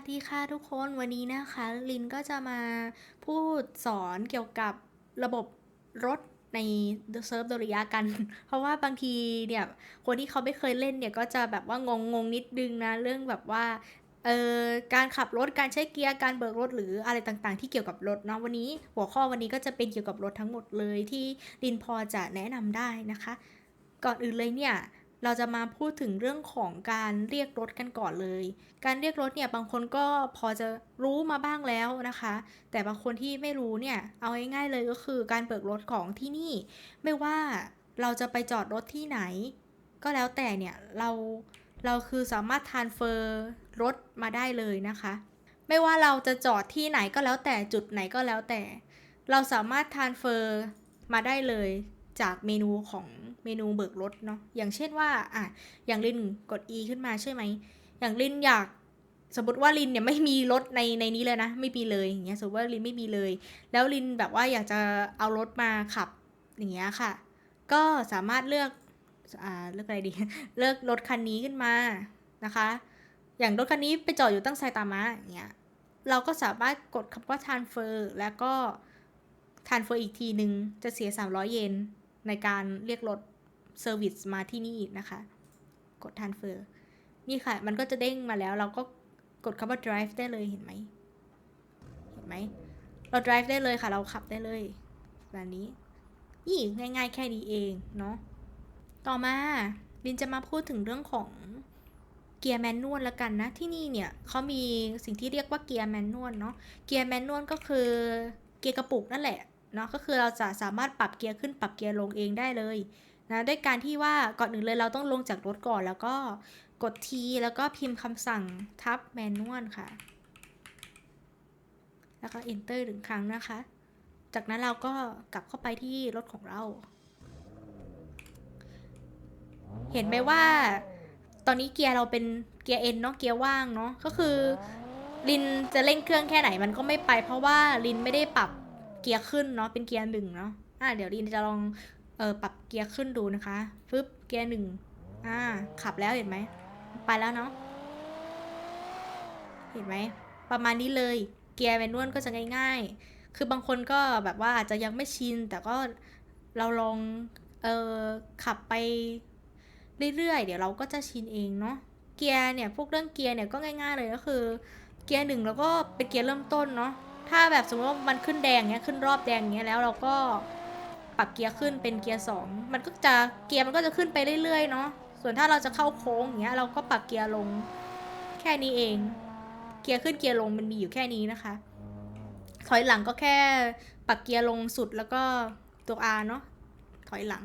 วัสดีค่ะทุกคนวันนี้นะคะลินก็จะมาพูดสอนเกี่ยวกับระบบรถในเซิร์ฟโดริยากัน เพราะว่าบางทีเนี่ยคนที่เขาไม่เคยเล่นเนี่ยก็จะแบบว่างงงๆนิดนึงนะเรื่องแบบว่าเอ่อการขับรถการใช้เกียร์การเบิกรถหรืออะไรต่างๆ ที่เกี่ยวกับรถเนาะวันนี้ หัวข้อวันนี้ก็จะเป็นเกี่ยวกับรถทั้งหมดเลยที่ลินพอจะแนะนำได้นะคะ ก่อนอื่นเลยเนี่ย เราจะมาพูดถึงเรื่องของการเรียกรถกันก่อนเลย การเรียกรถเนี่ยบางคนก็พอจะรู้มาบ้างแล้วนะคะ แต่บางคนที่ไม่รู้เนี่ยเอาง่ายๆเลยก็คือการเบิกรถของที่นี่ ไม่ว่าเราจะไปจอดรถที่ไหน ก็แล้วแต่เนี่ยเราเราคือสามารถทานเฟอร์รถมาได้เลยนะคะ ไม่ว่าเราจะจอดที่ไหนก็แล้วแต่จุดไหนก็แล้วแต่ เราสามารถทานเฟอร์มาได้เลย จากเมนูของเมนูเบิกรถเนาะอย่างเช่นว่าอะอย่างลินกด E ขึ้นมาใช่ไหมอย่างลินอยากสมมติว่าลินเนี่ยไม่มีรถในในนี้เลยนะ ไม่มีเลยอย่างเงี้ยสมมติว่าลินไม่มีเลย แล้วลินแบบว่าอยากจะเอารถมาขับอย่างเงี้ยค่ะ ก็สามารถเลือกอ่าเลือกอะไรดี เลือกรถคันนี้ขึ้นมานะคะ อย่างรถคันนี้ไปจอดอยู่ตั้งไซตามะอย่างเงี้ยเราก็สามารถกดคำว่า transfer แล้วก็ transfer อีกทีหนึ่งจะเสีย 300 เยน ในการเรียกรถเซอร์วิสมาที่นี่นะคะ กด transfer นี่ค่ะ มันก็จะเด้งมาแล้ว เราก็กดคำว่า drive ได้เลยเห็นไหม เห็นไหม เรา drive ได้เลยค่ะ เราขับได้เลย แบบนี้ นี่ง่ายๆแค่นี้เองเนาะ ต่อมาลินจะมาพูดถึงเรื่องของเกียร์แมนนวลละกันนะ ที่นี่เนี่ยเขามีสิ่งที่เรียกว่าเกียร์แมนนวลเนาะ เกียร์แมนนวลก็คือเกียร์กระปุกนั่นแหละ เนาะก็คือเราจะสามารถปรับเกียร์ขึ้นปรับเกียร์ลงเองได้เลยนะด้วยการที่ว่าก่อนอื่นเลยเราต้องลงจากรถก่อนแล้วก็กด T แล้วก็พิมพ์คำสั่งทับแมนนวลค่ะ แล้วก็ enter หนึ่งครั้งนะคะ จากนั้นเราก็กลับเข้าไปที่รถของเรา เห็นไหมว่าตอนนี้เกียร์เราเป็นเกียร์เอ็นเนาะเกียร์ว่างเนาะก็คือลินจะเร่งเครื่องแค่ไหนมันก็ไม่ไป เพราะว่าลินไม่ได้ปรับ เกียร์ขึ้นเนาะเป็นเกียร์หนึ่งเนาะอะเดี๋ยวลินจะลองเออปรับเกียร์ขึ้นดูนะคะฟึบเกียร์หนึ่งอ่าขับแล้วเห็นไหมไปแล้วเนาะเห็นไหมประมาณนี้เลยเกียร์แมนนวลก็จะง่ายๆ คือบางคนก็แบบว่าอาจจะยังไม่ชิน แต่ก็เราลองเออขับไปเรื่อยๆ เดี๋ยวเราก็จะชินเองเนาะเกียร์เนี่ยพวกเรื่องเกียร์เนี่ยก็ง่าย ๆ เลยก็คือเกียร์หนึ่งแล้วก็เป็นเกียร์เริ่มต้นเนาะ ถ้าแบบสมมติว่ามันขึ้นแดงเนี้ยขึ้นรอบแดงเนี้ยแล้วเราก็ปรับเกียร์ขึ้นเป็นเกียร์สองมันก็จะเกียร์มันก็จะขึ้นไปเรื่อยๆเนาะส่วนถ้าเราจะเข้าโค้งอย่างเงี้ยเราก็ปรับเกียร์ลงแค่นี้เอง เกียร์ขึ้นเกียร์ลงมันมีอยู่แค่นี้นะคะ ถอยหลังก็แค่ปรับเกียร์ลงสุดแล้วก็ตัว R เนาะถอยหลัง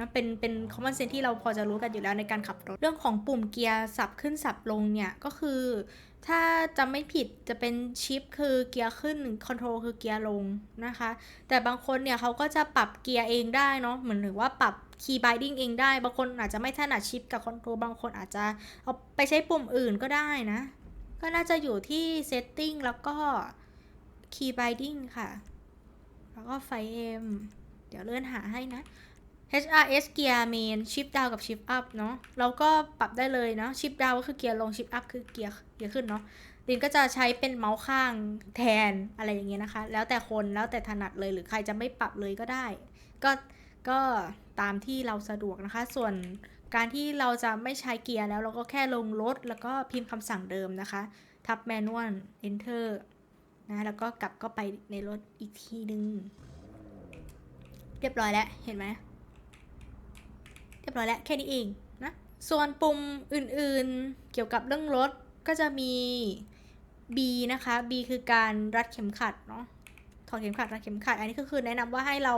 นะเป็นเป็นคอมมอนเซนที่เราพอจะรู้กันอยู่แล้วในการขับรถ เรื่องของปุ่มเกียร์สับขึ้นสับลงเนี่ย ก็คือ ถ้าจำไม่ผิดจะเป็นชิปคือเกียร์ขึ้นคอนโทรลคือเกียร์ลงนะคะ แต่บางคนเนี่ยเขาก็จะปรับเกียร์เองได้เนาะเหมือนหรือว่าปรับคีย์บ i ดิ้งเองได้ บางคนอาจจะไม่ถนัดชิปกับคอนโทรลบางคนอาจจะเอาไปใช้ปุ่มอื่นก็ได้นะ ก็น่าจะอยู่ที่ setting แล้วก็ key binding ค่ะ แล้วก็ไฟเอ็มเดี๋ยวเลื่อนหาให้นะ HRS เกียร์เมน shift down กับ shift up เนาะเราก็ปรับได้เลยเนาะ shift down ก็คือเกียร์ลง shift up คือเกียร์เกียร์ขึ้นเนาะลินก็จะใช้เป็นเมาส์ข้างแทนอะไรอย่างเงี้ยนะคะ แล้วแต่คนแล้วแต่ถนัดเลยหรือใครจะไม่ปรับเลยก็ได้ ก็ก็ตามที่เราสะดวกนะคะ ส่วนการที่เราจะไม่ใช้เกียร์แล้วเราก็แค่ลงรถแล้วก็พิมพ์คำสั่งเดิมนะคะ ทับแมนนวล enter นะแล้วก็กลับเข้าไปในรถอีกทีนึง เรียบร้อยแล้วเห็นไหม รียบร้อยแล้วแค่นี้เองนะส่วนปุ่มอื่นๆเกี่ยวกับเรื่องรถก็จะมี B นะคะ B คือการรัดเข็มขัดเนาะถอดเข็มขัดรัดเข็มขัด อันนี้ก็คือแนะนำว่าให้เรา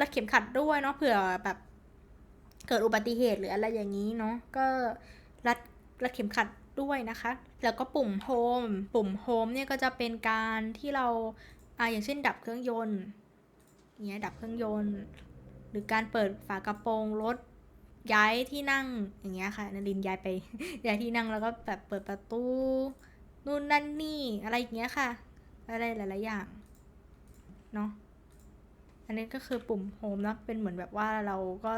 รัดเข็มขัดด้วยเนาะเผื่อแบบเกิดอุบัติเหตุหรืออะไรอย่างนี้เนาะก็รัดรัดเข็มขัดด้วยนะคะ แล้วก็ปุ่มโฮมปุ่มโฮมเนี่ยก็จะเป็นการที่เราอ่าอย่างเช่นดับเครื่องยนต์เงี้ยดับเครื่องยนต์ หรือการเปิดฝากระโปรงรถ ย้ายที่นั่งอย่างเงี้ยค่ะนารินย้ายไป ย้ายที่นั่งแล้วก็แบบเปิดประตูนู่นนั่นนี่อะไรอย่างเงี้ยค่ะ อะไรหลาย ๆ อย่างเนาะอันนี้ก็คือปุ่มโฮมนะเป็นเหมือนแบบว่าเราก็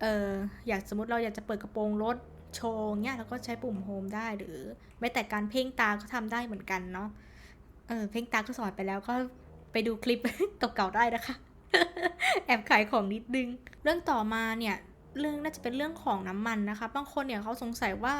เอออยากสมมติเราอยากจะเปิดกระโปรงรถโชว์เนี่ยเราก็ใช้ปุ่มโฮมได้หรือแม้แต่การเพ่งตาก็ทำได้เหมือนกันเนาะเออเพ่งตาก็สอนไปแล้วก็ไปดูคลิปเก่าๆได้นะคะ แอบขายของนิดนึง เรื่องต่อมาเนี่ย เรื่องน่าจะเป็นเรื่องของน้ำมันนะคะ บางคนเนี่ยเขาสงสัยว่า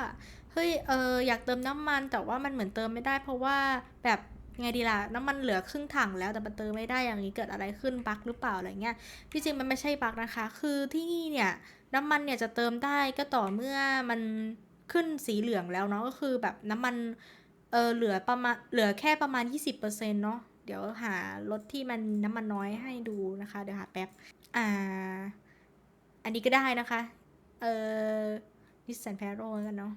เฮ้ย เอออยากเติมน้ำมัน แต่ว่ามันเหมือนเติมไม่ได้ เพราะว่าแบบไงดีล่ะ น้ำมันเหลือครึ่งถังแล้วแต่มันเติมไม่ได้อย่างนี้เกิดอะไรขึ้นบั๊กหรือเปล่าอะไรเงี้ย ที่จริงมันไม่ใช่บั๊กนะคะ คือที่นี่เนี่ยน้ำมันเนี่ยจะเติมได้ก็ต่อเมื่อมันขึ้นสีเหลืองแล้วเนาะก็คือแบบน้ำมันเออเหลือประมาณเหลือแค่ประมาณ 20%เนาะเดี๋ยวหารถที่มันน้ำมันน้อยให้ดูนะคะ เดี๋ยวหาแป๊บ อ่า อันนี้ก็ได้นะคะ เออนิสสันแพโรกันเนาะ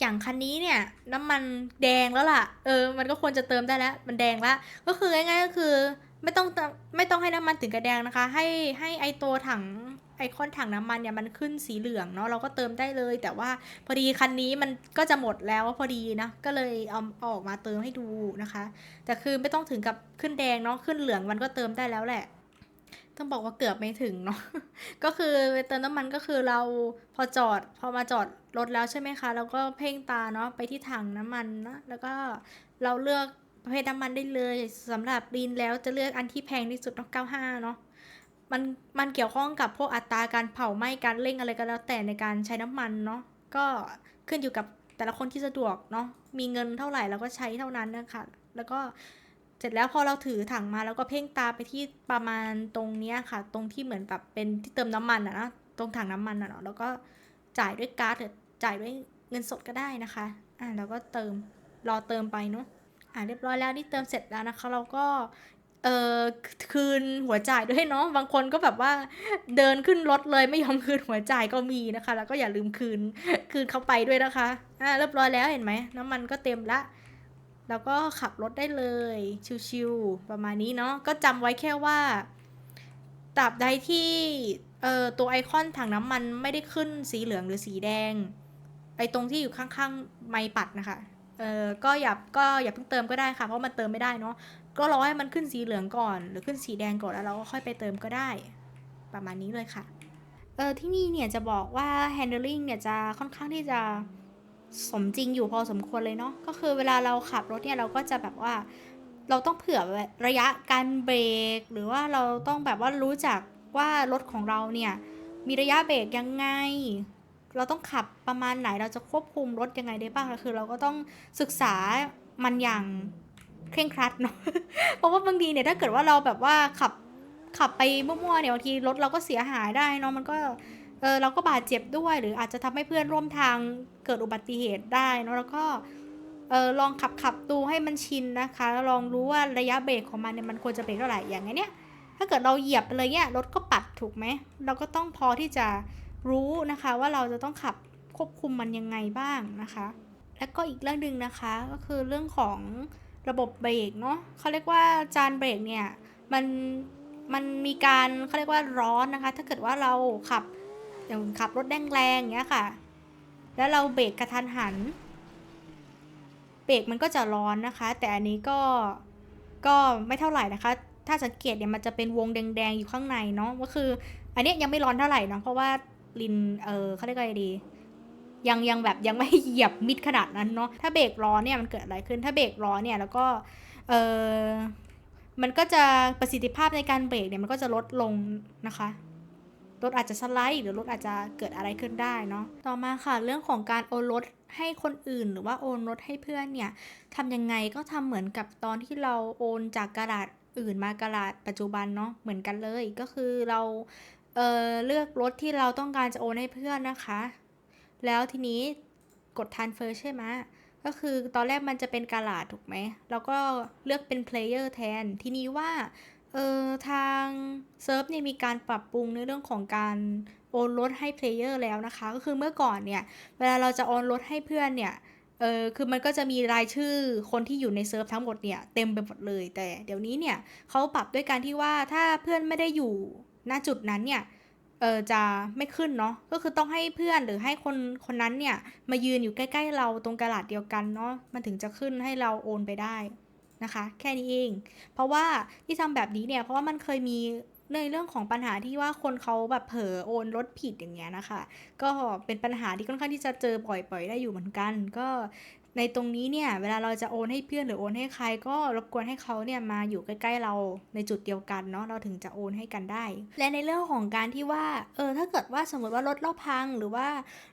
อย่างคันนี้เนี่ย น้ำมันแดงแล้วล่ะ เออ มันก็ควรจะเติมได้แล้ว มันแดงละก็คือง่ายๆก็คือ ไม่ต้องไม่ต้องให้น้ำมันถึงกระแดงนะคะ ให้ให้ไอตัวถัง ไอคอนถังน้ำมันเนี่ยมันขึ้นสีเหลืองเนาะเราก็เติมได้เลย แต่ว่าพอดีคันนี้มันก็จะหมดแล้วพอดีนะก็เลยเอาออกมาเติมให้ดูนะคะ แต่คือไม่ต้องถึงกับขึ้นแดงเนาะขึ้นเหลืองมันก็เติมได้แล้วแหละ ต้องบอกว่าเกือบไม่ถึงเนาะก็คือเติมน้ำมันก็คือเราพอจอดพอมาจอดรถแล้วใช่ไหมคะแล้วก็เพ่งตาเนาะไปที่ถังน้ำมันนะแล้วก็เราเลือกประเภทน้ำมันได้เลยสำหรับลีนแล้วจะเลือกอันที่แพงที่สุดเนาะ95 เนาะ มันมันเกี่ยวข้องกับพวกอัตราการเผาไหม้การเร่งอะไรก็แล้วแต่ในการใช้น้ำมันเนาะก็ขึ้นอยู่กับแต่ละคนที่สะดวกเนาะมีเงินเท่าไหร่เราก็ใช้เท่านั้นนะคะแล้วก็เสร็จแล้วพอเราถือถังมาแล้วก็เพ่งตาไปที่ประมาณตรงเนี้ยค่ะ ตรงที่เหมือนแบบเป็นที่เติมน้ำมันอะนะตรงถังน้ำมันอะเนาะแล้วก็จ่ายด้วยการ์ดหรือจ่ายด้วยเงินสดก็ได้นะคะอ่าแล้วก็เติมรอเติมไปเนาะอ่าเรียบร้อยแล้วนี่เติมเสร็จแล้วนะคะ เราก็ เออคืนหัวจ่ายด้วยเนาะบางคนก็แบบว่าเดินขึ้นรถเลยไม่ยอมคืนหัวจ่ายก็มีนะคะ แล้วก็อย่าลืมคืนคืนเขาไปด้วยนะคะอ่าเรียบร้อยแล้วเห็นไหมน้ำมันก็เต็มละ แล้วก็ขับรถได้เลยชิวๆประมาณนี้เนาะก็จำไว้แค่ว่าตราบใดที่เอ่อตัวไอคอนถังน้ำมันไม่ได้ขึ้นสีเหลืองหรือสีแดงไอตรงที่อยู่ข้างๆไม้ปัดนะคะเออก็อย่าก็อย่าเพิ่งเติมก็ได้ค่ะ เพราะมันเติมไม่ได้เนาะ ก็รอให้มันขึ้นสีเหลืองก่อน หรือขึ้นสีแดงก่อนแล้วเราก็ค่อยไปเติมก็ได้ ประมาณนี้เลยค่ะ เออที่นี่เนี่ยจะบอกว่า handling เนี่ยจะค่อนข้างที่จะสมจริงอยู่พอสมควรเลยเนาะ ก็คือเวลาเราขับรถเนี่ยเราก็จะแบบว่า เราต้องเผื่อระยะการเบรก หรือว่าเราต้องแบบว่ารู้จักว่ารถของเราเนี่ยมีระยะเบรกยังไง เราต้องขับประมาณไหน เราจะควบคุมรถยังไงได้บ้างก็คือ เราก็ต้องศึกษามันอย่าง เคร่งครัดเนาะเพราะว่าบางทีเนี่ยถ้าเกิดว่าเราแบบว่าขับขับไปมั่วๆเนี่ยบางทีรถเราก็เสียหายได้เนาะมันก็เออเราก็บาดเจ็บด้วยหรืออาจจะทำให้เพื่อนร่วมทางเกิดอุบัติเหตุได้เนอะแล้วก็เออลองขับขับดูให้มันชินนะคะแล้วลองรู้ว่าระยะเบรกของมันเนี่ยมันควรจะเบรกเท่าไหร่อย่างเนี้ยถ้าเกิดเราเหยียบไปเลยเนี่ยรถก็ปัดถูกไหมเราก็ต้องพอที่จะรู้นะคะว่าเราจะต้องขับควบคุมมันยังไงบ้างนะคะ แล้วก็อีกเรื่องหนึ่งนะคะก็คือเรื่องของ ระบบเบรกเนาะเขาเรียกว่าจานเบรกเนี่ยมันมันมีการเขาเรียกว่าร้อนนะคะ ถ้าเกิดว่าเราขับอย่างขับรถแรงๆอย่างเงี้ยค่ะ แล้วเราเบรกกระทันหัน เบรกมันก็จะร้อนนะคะ แต่อันนี้ก็ก็ไม่เท่าไหร่นะคะ ถ้าสังเกตเนี่ยมันจะเป็นวงแดงๆอยู่ข้างในเนาะก็คือ อันนี้ยยังไม่ร้อนเท่าไหร่เนาะเพราะว่าลินเออเขาเรียกว่าอะไรดี ยังยังแบบยังไม่เหยียบมิดขนาดนั้นเนาะถ้าเบรกร้อเนี่ยมันเกิดอะไรขึ้นถ้าเบรกร้อเนี่ยแล้วก็เออมันก็จะประสิทธิภาพในการเบรกเนี่ยมันก็จะลดลงนะคะรถอาจจะสไลด์หรือรถอาจจะเกิดอะไรขึ้นได้เนาะต่อมาค่ะเรื่องของการโอนรถให้คนอื่น หรือว่าโอนรถให้เพื่อนเนี่ยทำยังไงก็ทำเหมือนกับตอนที่เราโอนจากกระดาษอื่นมากระดาษปัจจุบันเนาะเหมือนกันเลยก็คือเราเอ่อเลือกรถที่เราต้องการจะโอนให้เพื่อนนะคะ แล้วทีนี้กด transfer ใช่ไหมก็คือตอนแรกมันจะเป็นกระดาษถูกไหม แล้วก็เลือกเป็น player แทน ทีนี้ว่า เออทางเซิร์ฟเนี่ยมีการปรับปรุงในเรื่องของการโอนรถให้เพลเยอร์แล้วนะคะ ก็คือเมื่อก่อนเนี่ย เวลาเราจะโอนรถให้เพื่อนเนี่ย เออคือมันก็จะมีรายชื่อคนที่อยู่ในเซิร์ฟทั้งหมดเนี่ยเต็มไปหมดเลย แต่เดี๋ยวนี้เนี่ยเขาปรับด้วยการที่ว่าถ้าเพื่อนไม่ได้อยู่ณจุดนั้นเนี่ย เออจะไม่ขึ้นเนาะก็คือต้องให้เพื่อนหรือให้คนคนนั้นเนี่ยมายืนอยู่ใกล้ๆเราตรงกระดาษเดียวกันเนาะมันถึงจะขึ้นให้เราโอนไปได้นะคะ แค่นี้เอง เพราะว่าที่ทำแบบนี้เนี่ยเพราะว่ามันเคยมีในเรื่องของปัญหาที่ว่าคนเขาแบบเผลอโอนรถผิดอย่างเงี้ยนะคะ ก็เป็นปัญหาที่ค่อนข้างที่จะเจอบ่อยๆได้อยู่เหมือนกัน ก็ ในตรงนี้เนี่ยเวลาเราจะโอนให้เพื่อนหรือโอนให้ใคร ก็รบกวนให้เขาเนี่ยมาอยู่ใกล้ๆเราในจุดเดียวกันเนาะเราถึงจะโอนให้กันได้ และในเรื่องของการที่ว่าเออถ้าเกิดว่าสมมติว่ารถเราพังหรือว่า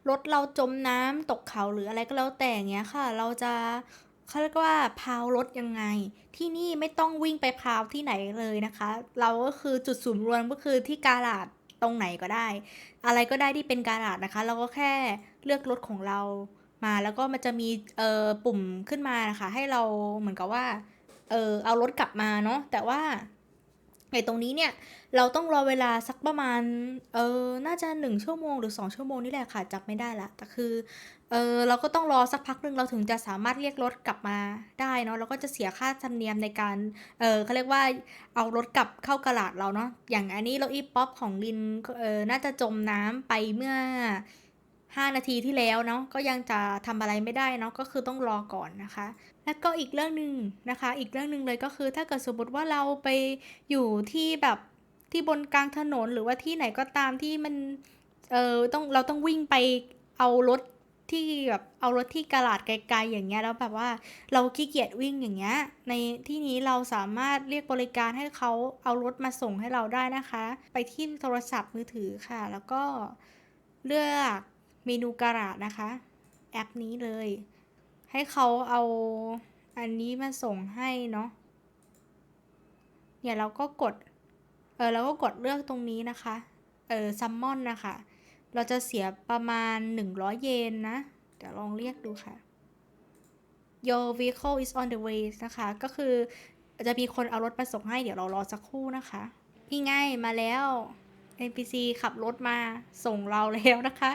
รถเราจมน้ำตกเขาหรืออะไรก็แล้วแต่เงี้ยค่ะ เราจะเขาเรียกว่าพาวรถยังไง ที่นี่ไม่ต้องวิ่งไปพาวที่ไหนเลยนะคะ เราก็คือจุดศูนย์รวมก็คือที่กาลาดตรงไหนก็ได้ อะไรก็ได้ที่เป็นกาลาดนะคะ เราก็แค่เลือกรถของเรา มาแล้วก็มันจะมีเอ่อปุ่มขึ้นมานะคะ ให้เราเหมือนกับว่าเออเอารถกลับมาเนาะแต่ว่าไอตรงนี้เนี่ยเราต้องรอเวลาสักประมาณเออน่าจะหนึ่งชั่วโมงหรือสองชั่วโมงนี่แหละค่ะจับไม่ได้ละแต่คือเออเราก็ต้องรอสักพักหนึ่งเราถึงจะสามารถเรียกรถกลับมาได้เนาะแล้วก็จะเสียค่าธรรมเนียมในการเออเขาเรียกว่าเอารถกลับเข้ากระดาษเราเนาะอย่างอันนี้เรถอีป๊อปของลินเออน่าจะจมน้ำไปเมื่อ 5 นาทีที่แล้วเนาะก็ยังจะทำอะไรไม่ได้เนาะก็คือต้องรอก่อนนะคะ แล้วก็อีกเรื่องหนึ่งนะคะ อีกเรื่องหนึ่งเลยก็คือถ้าเกิดสมมติว่าเราไปอยู่ที่แบบที่บนกลางถนนหรือว่าที่ไหนก็ตามที่มันเออต้องเราต้องวิ่งไปเอารถที่แบบเอารถที่กระลาดไกลๆอย่างเงี้ยแล้วแบบว่าเราขี้เกียจวิ่งอย่างเงี้ยในที่นี้เราสามารถเรียกบริการให้เขาเอารถมาส่งให้เราได้นะคะ ไปที่โทรศัพท์มือถือค่ะ แล้วก็เลือก เมนูกระดาษนะคะ แอปนี้เลย ให้เขาเอาอันนี้มาส่งให้เนาะเนี่ยเราก็กด เออเราก็กดเลือกตรงนี้นะคะ เออซัมมอนนะคะ เราจะเสียประมาณ 100 เยนนะ เดี๋ยวลองเรียกดูค่ะ Your vehicle is on the way นะคะ ก็คือจะมีคนเอารถมาส่งให้ เดี๋ยวเรารอสักครู่นะคะพี่ง่ายมาแล้ว NPC ขับรถมาส่งเราแล้วนะคะ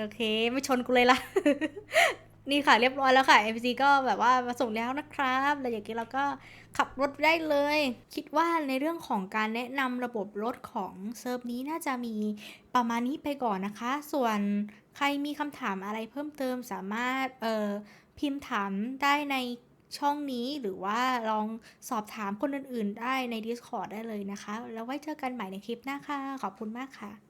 โอเค ไม่ชนกูเลยล่ะนี่ค่ะเรียบร้อยแล้วค่ะ NPC ก็แบบว่ามาส่งแล้วนะครับแล้วอย่างนี้เราก็ขับรถได้เลย คิดว่าในเรื่องของการแนะนำระบบรถของเซิร์ฟนี้น่าจะมีประมาณนี้ไปก่อนนะคะ ส่วนใครมีคำถามอะไรเพิ่มเติมสามารถเอ่อพิมพ์ถามได้ในช่องนี้หรือว่าลองสอบถามคนอื่นๆได้ใน Discord ได้เลยนะคะ แล้วไว้เจอกันใหม่ในคลิปหน้าค่ะ ขอบคุณมากค่ะ